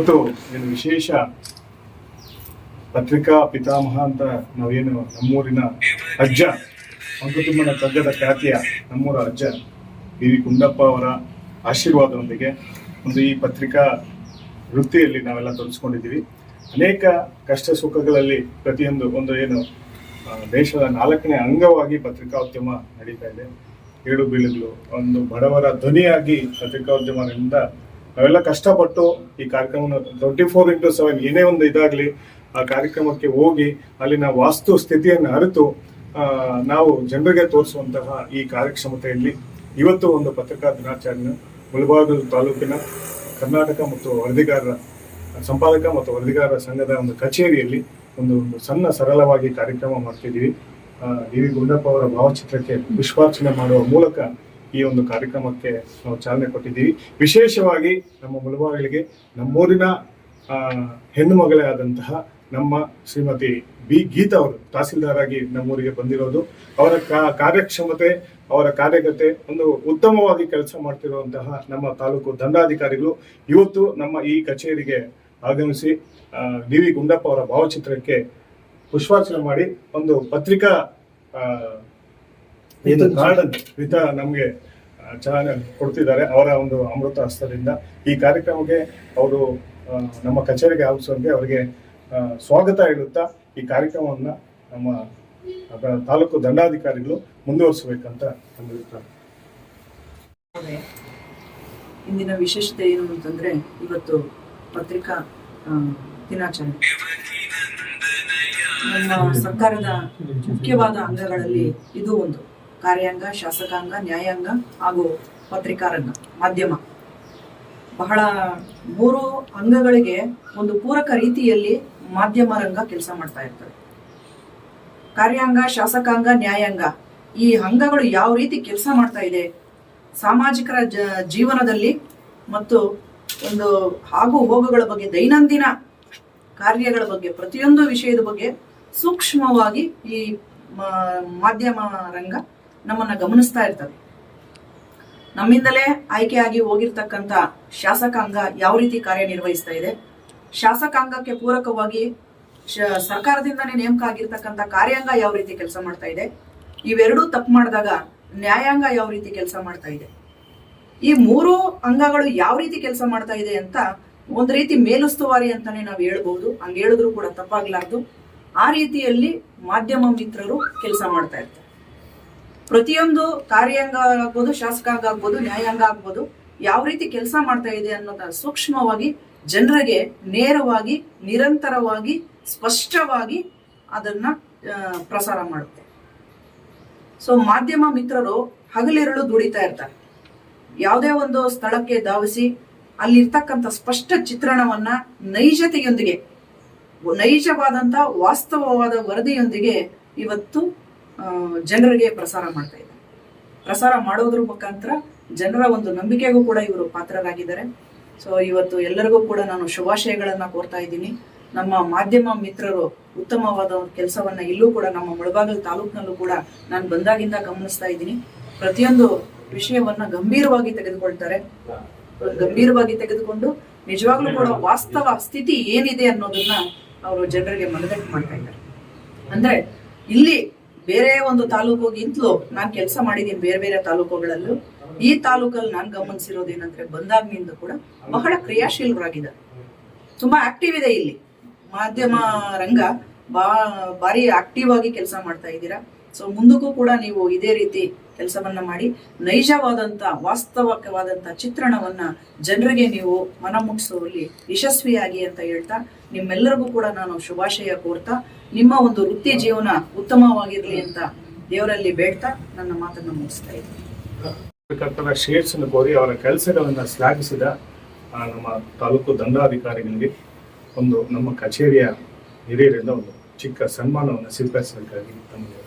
ಇವತ್ತು ಏನು ವಿಶೇಷ ಪತ್ರಿಕಾ ಪಿತಾಮಹ ಅಂತ ನಾವೇನು ನಮ್ಮೂರಿನ ಅಜ್ಜ ಮಂಕುತಿಮ್ಮನ ಕಗ್ಗದ ಖ್ಯಾತಿಯ ನಮ್ಮೂರ ಅಜ್ಜ ಬಿ ವಿ ಕುಂಡಪ್ಪ ಅವರ ಆಶೀರ್ವಾದದೊಂದಿಗೆ ಒಂದು ಈ ಪತ್ರಿಕಾ ವೃತ್ತಿಯಲ್ಲಿ ನಾವೆಲ್ಲ ತೊಡಗಿಸ್ಕೊಂಡಿದ್ದೀವಿ. ಅನೇಕ ಕಷ್ಟ ಸುಖಗಳಲ್ಲಿ ಪ್ರತಿಯೊಂದು ಒಂದು ಏನು ದೇಶದ ನಾಲ್ಕನೇ ಅಂಗವಾಗಿ ಪತ್ರಿಕಾದ್ಯಮ ನಡೀತಾ ಇದೆ. ಏಳು ಬೀಳುಗಳು, ಒಂದು ಬಡವರ ಧ್ವನಿಯಾಗಿ ಪತ್ರಿಕೋದ್ಯಮದಿಂದ ನಾವೆಲ್ಲ ಕಷ್ಟಪಟ್ಟು ಈ ಕಾರ್ಯಕ್ರಮ ಟ್ವೆಂಟಿ ಫೋರ್ ಇಂಟು ಸೆವೆನ್ ಏನೇ ಒಂದು ಇದಾಗಲಿ, ಆ ಕಾರ್ಯಕ್ರಮಕ್ಕೆ ಹೋಗಿ ಅಲ್ಲಿನ ವಾಸ್ತು ಸ್ಥಿತಿಯನ್ನು ಅರಿತು ನಾವು ಜನರಿಗೆ ತೋರಿಸುವಂತಹ ಈ ಕಾರ್ಯಕ್ಷಮತೆಯಲ್ಲಿ ಇವತ್ತು ಒಂದು ಪತ್ರಿಕಾ ದಿನಾಚರಣೆ ಮುಳಬಾಗಿಲು ತಾಲೂಕಿನ ಕರ್ನಾಟಕ ಮತ್ತು ವರದಿಗಾರರ, ಸಂಪಾದಕ ಮತ್ತು ವರದಿಗಾರರ ಸಂಘದ ಒಂದು ಕಚೇರಿಯಲ್ಲಿ ಒಂದು ಒಂದು ಸಣ್ಣ ಸರಳವಾಗಿ ಕಾರ್ಯಕ್ರಮ ಮಾಡ್ತಿದ್ದೀವಿ. ಡಿ ವಿ ಗುಂಡಪ್ಪ ಅವರ ಭಾವಚಿತ್ರಕ್ಕೆ ಪುಷ್ಪಾರ್ಚನೆ ಮಾಡುವ ಮೂಲಕ ಈ ಒಂದು ಕಾರ್ಯಕ್ರಮಕ್ಕೆ ನಾವು ಚಾಲನೆ ಕೊಟ್ಟಿದ್ದೀವಿ. ವಿಶೇಷವಾಗಿ ನಮ್ಮ ಮುಳಬಾಗಿಲಿಗೆ ನಮ್ಮೂರಿನ ಹೆಣ್ಣು ಮಗಳೇ ಆದಂತಹ ನಮ್ಮ ಶ್ರೀಮತಿ ಬಿ ಗೀತಾ ಅವರು ತಹಸೀಲ್ದಾರ್ ಆಗಿ ನಮ್ಮೂರಿಗೆ ಬಂದಿರೋದು. ಅವರ ಕಾರ್ಯಕ್ಷಮತೆ, ಅವರ ಕಾರ್ಯಗತೆ, ಒಂದು ಉತ್ತಮವಾಗಿ ಕೆಲಸ ಮಾಡ್ತಿರುವಂತಹ ನಮ್ಮ ತಾಲೂಕು ದಂಡಾಧಿಕಾರಿಗಳು ಇವತ್ತು ನಮ್ಮ ಈ ಕಚೇರಿಗೆ ಆಗಮಿಸಿ ಡಿ ವಿ ಗುಂಡಪ್ಪ ಅವರ ಭಾವಚಿತ್ರಕ್ಕೆ ಪುಷ್ಪಾರ್ಚನೆ ಮಾಡಿ, ಒಂದು ಪತ್ರಿಕಾ ಏನು ಕಾರ್ಡ್ ವಿತ ನಮಗೆ ಚಾಲನೆ ಕೊಡ್ತಿದ್ದಾರೆ. ಅವರ ಒಂದು ಅಮೃತ ಹಸ್ತದಿಂದ. ಈ ಕಾರ್ಯಕ್ರಮಕ್ಕೆ ಅವರು ನಮ್ಮ ಕಚೇರಿಗೆ ಆಗಮಿಸುವಂತೆ ಅವರಿಗೆ ಸ್ವಾಗತ ಹೇಳುತ್ತಾ ಈ ಕಾರ್ಯಕ್ರಮವನ್ನ ನಮ್ಮ ತಾಲೂಕು ದಂಡಾಧಿಕಾರಿಗಳು ಮುಂದುವರಿಸಬೇಕಂತ ನಮ್ಮ. ಇಂದಿನ ವಿಶೇಷತೆ ಏನು ಅಂತಂದ್ರೆ ಇವತ್ತು ಪತ್ರಿಕಾ ಆ, ದಿನಾಚರಣೆ. ನಮ್ಮ ಸರ್ಕಾರದ ಮುಖ್ಯವಾದ ಅಂಗಗಳಲ್ಲಿ ಇದು ಒಂದು. ಕಾರ್ಯಾಂಗ, ಶಾಸಕಾಂಗ, ನ್ಯಾಯಾಂಗ ಹಾಗೂ ಪತ್ರಿಕಾರಂಗ, ಮಾಧ್ಯಮ. ಬಹಳ ಮೂರು ಅಂಗಗಳಿಗೆ ಒಂದು ಪೂರಕ ರೀತಿಯಲ್ಲಿ ಮಾಧ್ಯಮ ರಂಗ ಕೆಲಸ ಮಾಡ್ತಾ ಇರ್ತದೆ. ಕಾರ್ಯಾಂಗ, ಶಾಸಕಾಂಗ, ನ್ಯಾಯಾಂಗ ಈ ಅಂಗಗಳು ಯಾವ ರೀತಿ ಕೆಲಸ ಮಾಡ್ತಾ ಇದೆ? ಸಾಮಾಜಿಕರ ಜೀವನದಲ್ಲಿ ಮತ್ತು ಒಂದು ಆಗು ಹೋಗುಗಳ ಬಗ್ಗೆ, ದೈನಂದಿನ ಕಾರ್ಯಗಳ ಬಗ್ಗೆ, ಪ್ರತಿಯೊಂದು ವಿಷಯದ ಬಗ್ಗೆ ಸೂಕ್ಷ್ಮವಾಗಿ ಈ ಮಾಧ್ಯಮ ರಂಗ ನಮ್ಮನ್ನ ಗಮನಿಸ್ತಾ ಇರ್ತವೆ ನಮ್ಮಿಂದಲೇ ಆಯ್ಕೆಯಾಗಿ ಹೋಗಿರ್ತಕ್ಕಂಥ ಶಾಸಕಾಂಗ ಯಾವ ರೀತಿ ಕಾರ್ಯನಿರ್ವಹಿಸ್ತಾ ಇದೆ? ಶಾಸಕಾಂಗಕ್ಕೆ ಪೂರಕವಾಗಿ ಸರ್ಕಾರದಿಂದನೇ ನೇಮಕ ಆಗಿರ್ತಕ್ಕಂಥ ಕಾರ್ಯಾಂಗ ಯಾವ ರೀತಿ ಕೆಲಸ ಮಾಡ್ತಾ ಇದೆ? ಇವೆರಡೂ ತಪ್ಪು ಮಾಡಿದಾಗ ನ್ಯಾಯಾಂಗ ಯಾವ ರೀತಿ ಕೆಲಸ ಮಾಡ್ತಾ ಇದೆ? ಈ ಮೂರು ಅಂಗಗಳು ಯಾವ ರೀತಿ ಕೆಲಸ ಮಾಡ್ತಾ ಇದೆ ಅಂತ ಒಂದ್ ರೀತಿ ಮೇಲುಸ್ತುವಾರಿ ಅಂತಾನೆ ನಾವು ಹೇಳ್ಬಹುದು ಹಂಗೇಳಿದ್ರು ಕೂಡ ತಪ್ಪಾಗ್ಲಾರ್ದು. ಆ ರೀತಿಯಲ್ಲಿ ಮಾಧ್ಯಮ ಮಿತ್ರರು ಕೆಲಸ ಮಾಡ್ತಾ ಇರ್ತಾರೆ. ಪ್ರತಿಯೊಂದು ಕಾರ್ಯಾಂಗ ಆಗ್ಬೋದು ಶಾಸಕಾಂಗ ಆಗ್ಬೋದು, ನ್ಯಾಯಾಂಗ ಆಗ್ಬೋದು, ಯಾವ ರೀತಿ ಕೆಲಸ ಮಾಡ್ತಾ ಇದೆ ಅನ್ನೋದ ಸೂಕ್ಷ್ಮವಾಗಿ ಜನರಿಗೆ ನೇರವಾಗಿ, ನಿರಂತರವಾಗಿ, ಸ್ಪಷ್ಟವಾಗಿ ಅದನ್ನ ಪ್ರಸಾರ ಮಾಡುತ್ತೆ. ಸೊ ಮಾಧ್ಯಮ ಮಿತ್ರರು ಹಗಲಿರುಳು ದುಡಿತಾ ಇರ್ತಾರೆ. ಯಾವುದೇ ಒಂದು ಸ್ಥಳಕ್ಕೆ ಧಾವಿಸಿ ಅಲ್ಲಿರ್ತಕ್ಕಂಥ ಸ್ಪಷ್ಟ ಚಿತ್ರಣವನ್ನ ನೈಜತೆಯೊಂದಿಗೆ, ನೈಜವಾದಂತ ವಾಸ್ತವವಾದ ವರದಿಯೊಂದಿಗೆ ಇವತ್ತು ಜನರಿಗೆ ಪ್ರಸಾರ ಮಾಡ್ತಾ ಇದ್ದಾರೆ. ಪ್ರಸಾರ ಮಾಡೋದ್ರ ಮುಖಾಂತರ ಜನರ ಒಂದು ನಂಬಿಕೆಗೂ ಕೂಡ ಇವರು ಪಾತ್ರರಾಗಿದ್ದಾರೆ. ಸೊ ಇವತ್ತು ಎಲ್ಲರಿಗೂ ಕೂಡ ನಾನು ಶುಭಾಶಯಗಳನ್ನ ಕೋರ್ತಾ ಇದ್ದೀನಿ. ನಮ್ಮ ಮಾಧ್ಯಮ ಮಿತ್ರರು ಉತ್ತಮವಾದ ಒಂದು ಕೆಲಸವನ್ನ ಇಲ್ಲೂ ಕೂಡ ನಮ್ಮ ಮುಳಬಾಗಲ್ ತಾಲೂಕಿನಲ್ಲೂ ಕೂಡ ನಾನು ಬಂದಾಗಿಂದ ಗಮನಿಸ್ತಾ ಇದ್ದೀನಿ. ಪ್ರತಿಯೊಂದು ವಿಷಯವನ್ನ ಗಂಭೀರವಾಗಿ ತೆಗೆದುಕೊಳ್ತಾರೆ. ಗಂಭೀರವಾಗಿ ತೆಗೆದುಕೊಂಡು ನಿಜವಾಗ್ಲೂ ಕೂಡ ವಾಸ್ತವ ಸ್ಥಿತಿ ಏನಿದೆ ಅನ್ನೋದನ್ನ ಅವರು ಜನರಿಗೆ ಮನದಟ್ಟು ಮಾಡ್ತಾ ಇದ್ದಾರೆ. ಅಂದ್ರೆ ಇಲ್ಲಿ ಬೇರೆ ಒಂದು ತಾಲೂಕುಗಿಂತಲೂ ನಾನು ಕೆಲಸ ಮಾಡಿದ್ದೀನಿ ಬೇರೆ ಬೇರೆ ತಾಲೂಕುಗಳಲ್ಲೂ. ಈ ತಾಲೂಕಲ್ಲಿ ನಾನು ಗಮನಿಸಿರೋದೇನಂದ್ರೆ ಬಂದಾಗ್ನಿಂದ ಕೂಡ ಬಹಳ ಕ್ರಿಯಾಶೀಲರಾಗಿದ್ದಾರೆ. ತುಂಬಾ ಆಕ್ಟಿವ್ ಇದೆ ಇಲ್ಲಿ. ಮಾಧ್ಯಮ ರಂಗ ಬಾ, ಭಾರಿ ಆಕ್ಟಿವ್ ಆಗಿ ಕೆಲಸ ಮಾಡ್ತಾ ಇದ್ದೀರಾ. ಸೊ ಮುಂದಕ್ಕೂ ಕೂಡ ನೀವು ಇದೇ ರೀತಿ ಕೆಲಸವನ್ನ ಮಾಡಿ, ನೈಜವಾದಂತ, ವಾಸ್ತವಕವಾದಂತ ಚಿತ್ರಣವನ್ನ ಜನರಿಗೆ ನೀವು ಮನ ಮುಟ್ಟಿಸುವಲ್ಲಿ ಯಶಸ್ವಿಯಾಗಿ ಅಂತ ಹೇಳ್ತಾ, ನಿಮ್ಮೆಲ್ಲರಿಗೂ ಕೂಡ ನಾನು ಶುಭಾಶಯ ಕೋರ್ತಾ, ನಿಮ್ಮ ಒಂದು ವೃತ್ತಿ ಜೀವನ ಉತ್ತಮವಾಗಿರ್ಲಿ ಅಂತ ದೇವರಲ್ಲಿ ಬೇಡ್ತಾ ನನ್ನ ಮಾತನ್ನು ಮುಗಿಸ್ತಾ ಇದ್ದೀನಿ. ಅನ್ನು ಕೋರಿ ಅವರ ಕೆಲಸಗಳನ್ನ ಶ್ಲಾಘಿಸಿದ ನಮ್ಮ ತಾಲೂಕು ದಂಡಾಧಿಕಾರಿಗಳಿಗೆ ಒಂದು ನಮ್ಮ ಕಚೇರಿಯ ಹಿರಿಯರಿಂದ ಒಂದು ಚಿಕ್ಕ ಸನ್ಮಾನವನ್ನು ಸ್ವೀಕರಿಸಬೇಕಾಗಿ ತಮಗೆ